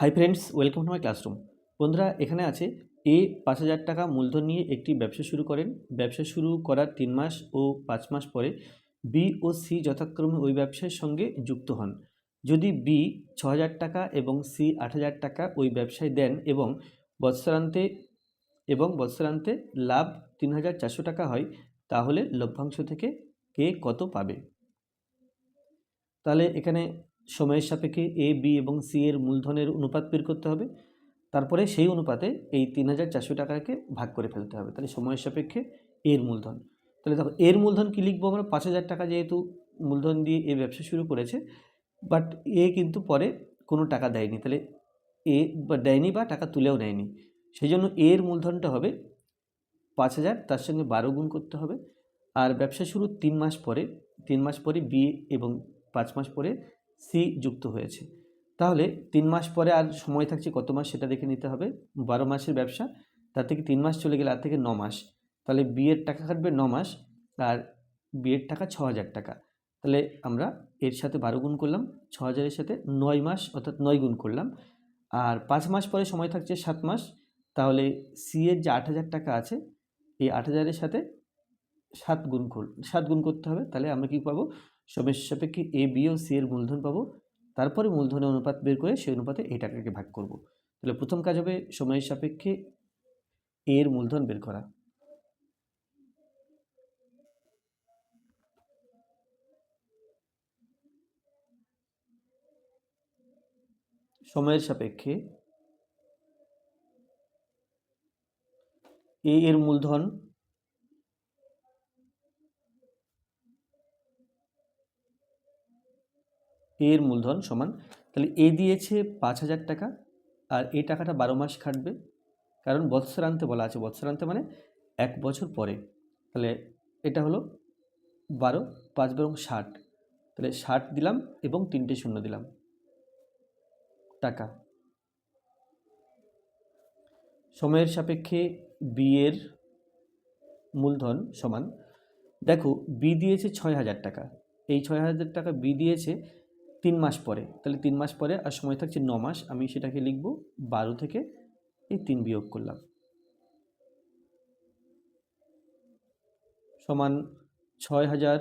Hi friends welcome to my classroom বন্ধুরা, এখানে আছে, এ পাঁচ হাজার টাকা মূলধন নিয়ে একটি ব্যবসা শুরু করেন। ব্যবসা শুরু করার তিন মাস ও পাঁচ মাস পরে বি ও সি যথাক্রমে ওই ব্যবসার সঙ্গে যুক্ত হন। যদি বি ছ হাজার টাকা এবং সি আট হাজার টাকা ওই ব্যবসায় দেন এবং বৎসরান্তে এবং বৎসরান্তে লাভ তিন হাজার চারশো টাকা হয়, তাহলে লভ্যাংশ থেকে কে কত পাবে? তাহলে এখানে সময়ের সাপেক্ষে এ বি এবং সি এর মূলধনের অনুপাত বের করতে হবে। তারপরে সেই অনুপাতে এই তিন হাজার চারশো টাকাকে ভাগ করে ফেলতে হবে। তাহলে সময়ের সাপেক্ষে এর মূলধন। তাহলে দেখো এর মূলধন কী লিখব আমরা? পাঁচ হাজার টাকা যেহেতু মূলধন দিয়ে এ ব্যবসা শুরু করেছে বাট এ কিন্তু পরে কোনো টাকা দেয়নি। তাহলে এ বা দেয়নি বা টাকা তুলেও নেয়নি। সেই জন্য এর মূলধনটা হবে পাঁচ হাজার, তার সঙ্গে বারো গুণ করতে হবে। আর ব্যবসা শুরু তিন মাস পরে, তিন মাস পরে বি এবং পাঁচ মাস পরে সি যুক্ত হয়েছে। তাহলে তিন মাস পরে আর সময় থাকছে কত মাস সেটা দেখে নিতে হবে। বারো মাসের ব্যবসা, তার থেকে তিন মাস চলে গেলে আর থেকে ন মাস। তাহলে বিয়ের টাকা কাটবে ন মাস, আর বিয়ের টাকা ছ হাজার টাকা। তাহলে আমরা এর সাথে বারো গুণ করলাম, ছ হাজারের সাথে নয় মাস অর্থাৎ নয় গুণ করলাম। আর পাঁচ মাস পরে সময় থাকছে সাত মাস, তাহলে সি এর যে আট হাজার টাকা আছে, এই আট হাজারের সাথে সাত গুণ কর, সাত গুণ করতে হবে। তাহলে আমরা কি পাবো? সময়ের সাপেক্ষে এ বি ও সি এর মূলধন পাবো। তারপরে মূলধনের অনুপাত বের করে সেই অনুপাতে এই টাকাকে ভাগ করব। তাহলে প্রথম কাজ হবে সময়ের সাপেক্ষে এ এর মূলধন বের করা। সময়ের সাপেক্ষে এ এর মূলধন এর মূলধন সমান, তাহলে এ দিয়েছে পাঁচ হাজার টাকা, আর এই টাকাটা বারো মাস খাটবে। কারণ বৎসরান্তে বলা আছে, বৎসরান্তে মানে এক বছর পরে। তাহলে এটা হলো বারো, পাঁচ বরং ষাট। তাহলে ষাট দিলাম এবং তিনটে শূন্য দিলাম। টাকা। সময়ের সাপেক্ষে বি এর মূলধন সমান। দেখো, বি দিয়েছে ছয় হাজার টাকা। এই ছয় হাজার টাকা বি দিয়েছে তিন মাস পরে, তাহলে তিন মাস পরে আর সময় থাকছে ন মাস, আমি সেটাকে লিখব বারো থেকে এই তিন বিয়োগ করলাম। সমান ছয় হাজার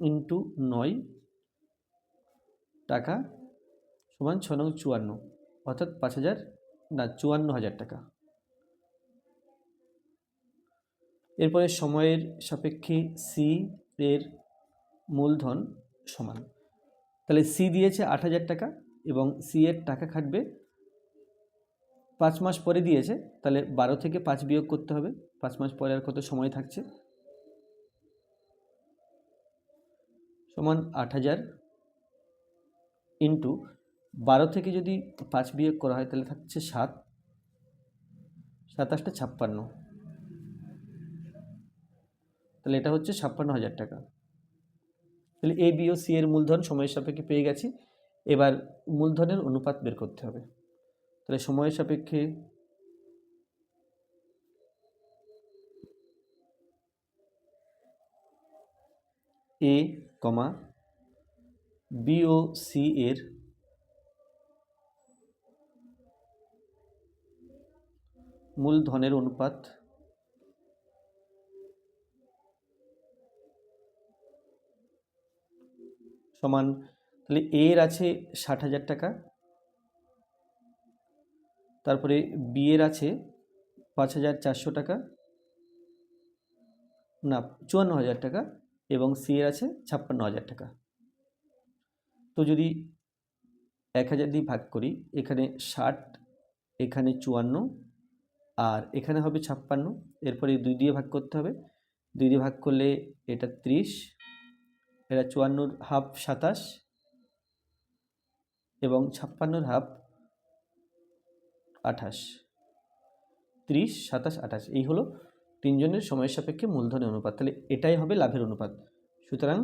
ইন্টু নয় টাকা সমান ছ নং চুয়ান্ন, অর্থাৎ পাঁচ হাজার, না, চুয়ান্ন হাজার টাকা। এরপরে সময়ের সাপেক্ষে সি এর মূলধন সমান। তাহলে সি দিয়েছে আট হাজার টাকা এবং সি এর টাকা খাটবে পাঁচ মাস পরে দিয়েছে, তাহলে বারো থেকে পাঁচ বিয়োগ করতে হবে। পাঁচ মাস পরে আর কত সময় থাকছে? সমান আট হাজার ইন্টু বারো থেকে যদি পাঁচ বিয়োগ করা হয়, তাহলে থাকছে সাত। সাতাশটা ছাপ্পান্ন। তাহলে এটা হচ্ছে ছাপ্পান্ন হাজার টাকা। তাহলে এ বি ও সি এর মূলধন সময়ের সাপেক্ষে পেয়ে গেছি। এবার মূলধনের অনুপাত বের করতে হবে। তাহলে সময়ের সাপেক্ষে এ কমা বি ও সি এর মূলধনের অনুপাত সমান, তাহলে এর আছে ষাট হাজার টাকা। তারপরে বি এর আছে পাঁচ হাজার চারশো টাকা। না, চুয়ান্ন হাজার টাকা এবং সি এর আছে ছাপ্পান্ন হাজার টাকা। তো যদি এক হাজার দিয়ে ভাগ করি, এখানে ষাট, এখানে চুয়ান্ন আর এখানে হবে ছাপ্পান্ন। এরপরে দুই দিয়ে ভাগ করতে হবে। দুই দিয়ে ভাগ করলে এটা ত্রিশ। এটা চুয়ান্নর হাফ সাতাশ এবং ছাপ্পান্নর হাফ আঠাশ। ত্রিশ, সাতাশ, আঠাশ, এই হলো তিনজনের সময়ের সাপেক্ষে মূলধনের অনুপাত। তাহলে এটাই হবে লাভের অনুপাত। সুতরাং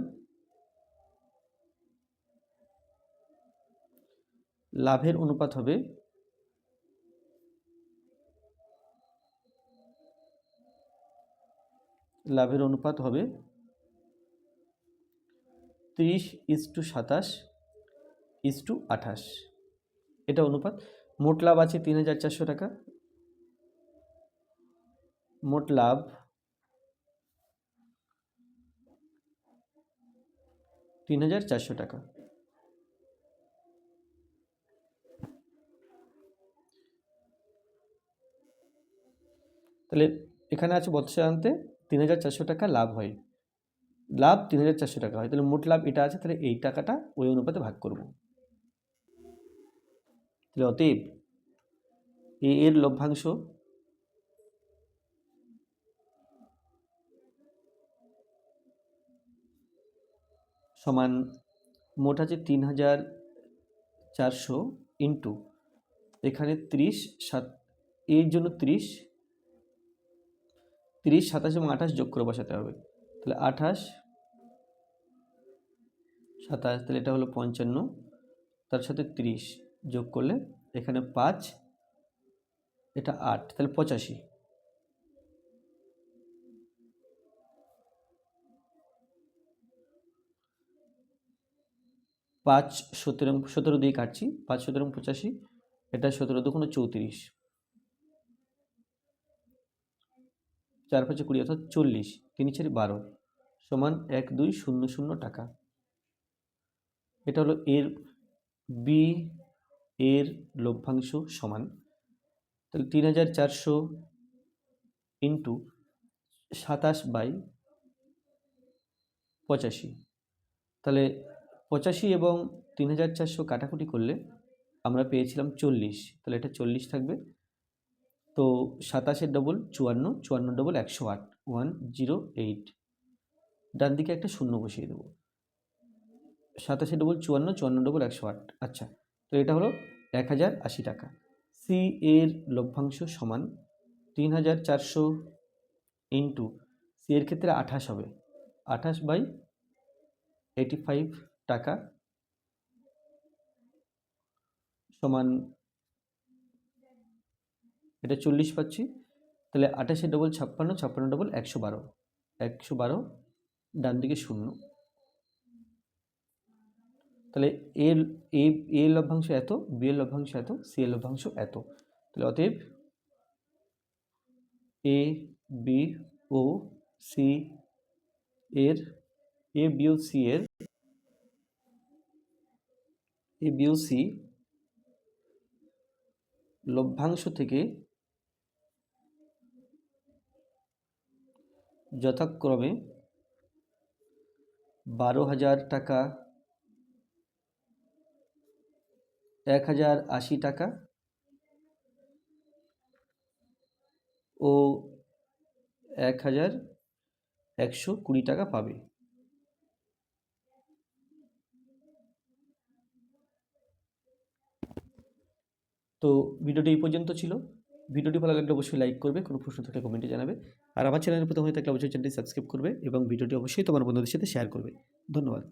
লাভের অনুপাত হবে লাভের অনুপাত হবে তিরিশ ইস টু সাতাশ ইস টু আঠাশ। এটা অনুপাত। মোট লাভ আছে তিন হাজার চারশো টাকা। মোট লাভ তিন হাজার চারশো টাকা। তাহলে এখানে আছে বৎসরান্তে তিন হাজার চারশো টাকা লাভ হয়। লাভ তিন হাজার চারশো টাকা হয়। তাহলে মোট লাভ এটা আছে, তাহলে এই টাকাটা ওই অনুপাতে ভাগ করব। তাহলে অতএব এ এর লভ্যাংশ সমান মোট আছে তিন হাজার চারশো ইন্টু এখানে ত্রিশ সাত, এর জন্য ত্রিশ, তিরিশ, সাতাশ এবং আঠাশ যোগ করে বসাতে হবে। তাহলে আঠাশ সাতাশ, তাহলে এটা হলো পঞ্চান্ন, তার সাথে তিরিশ যোগ করলে এখানে পাঁচ, এটা আট, তাহলে পঁচাশি। পাঁচ সতেরো সতেরো দিয়ে কাটছি, পাঁচ সতেরো পঁচাশি, এটা সতেরো দুগুণ চৌত্রিশ। চার পাঁচে কুড়ি অর্থাৎ চল্লিশ, তিন চারি বারো, সমান এক দুই শূন্য শূন্য টাকা। এটা হলো এর বি এর লভ্যাংশ সমান। তাহলে তিন হাজার চারশো ইন্টু সাতাশ বাই পঁচাশি। তাহলে পঁচাশি এবং তিন হাজার চারশো কাটাকুটি করলে আমরা পেয়েছিলাম চল্লিশ। তাহলে এটা চল্লিশ থাকবে। তো সাতাশের ডবল চুয়ান্ন চুয়ান্ন ডবল একশো আট ওয়ান জিরো এইট ডান দিকে একটা শূন্য বসিয়ে দেবো। সাতাশে ডবল চুয়ান্ন চুয়ান্ন ডবল একশো আট। আচ্ছা তো এটা হলো এক হাজার আশি টাকা। সি এর লভ্যাংশ সমান তিন হাজার চারশো ইন্টু সি এর ক্ষেত্রে আঠাশ হবে। আঠাশ বাই এইটি ফাইভ টাকা সমান এটা চল্লিশ পাচ্ছি। তাহলে আঠাশে ডবল ছাপ্পান্ন ছাপ্পান্ন ডবল একশো বারো। একশো বারো ডান দিকে শূন্য। তাহলে এ এ লভ্যাংশ এত বি এর লভ্যাংশ এত সি এর লভ্যাংশ এত। তাহলে অতএব এ বি ও সি এর এ বি ও সি এর এ বি ও সি লভ্যাংশ থেকে যথাক্রমে বারো হাজার টাকা এক হাজার আশি টাকা ও এক হাজার একশো কুড়ি টাকা পাবে। তো ভিডিওটি এই পর্যন্ত ছিল। ভিডিওটি ভালো লাগলে অবশ্যই লাইক করবে, কোনো প্রশ্ন থাকলে কমেন্টে জানাবে। আর আমার চ্যানেলের প্রথম হয়ে থাকলে অবশ্যই চ্যানেলটি সাবস্ক্রাইব করবে এবং ভিডিওটি অবশ্যই তোমার বন্ধুদের সাথে শেয়ার করবে। ধন্যবাদ।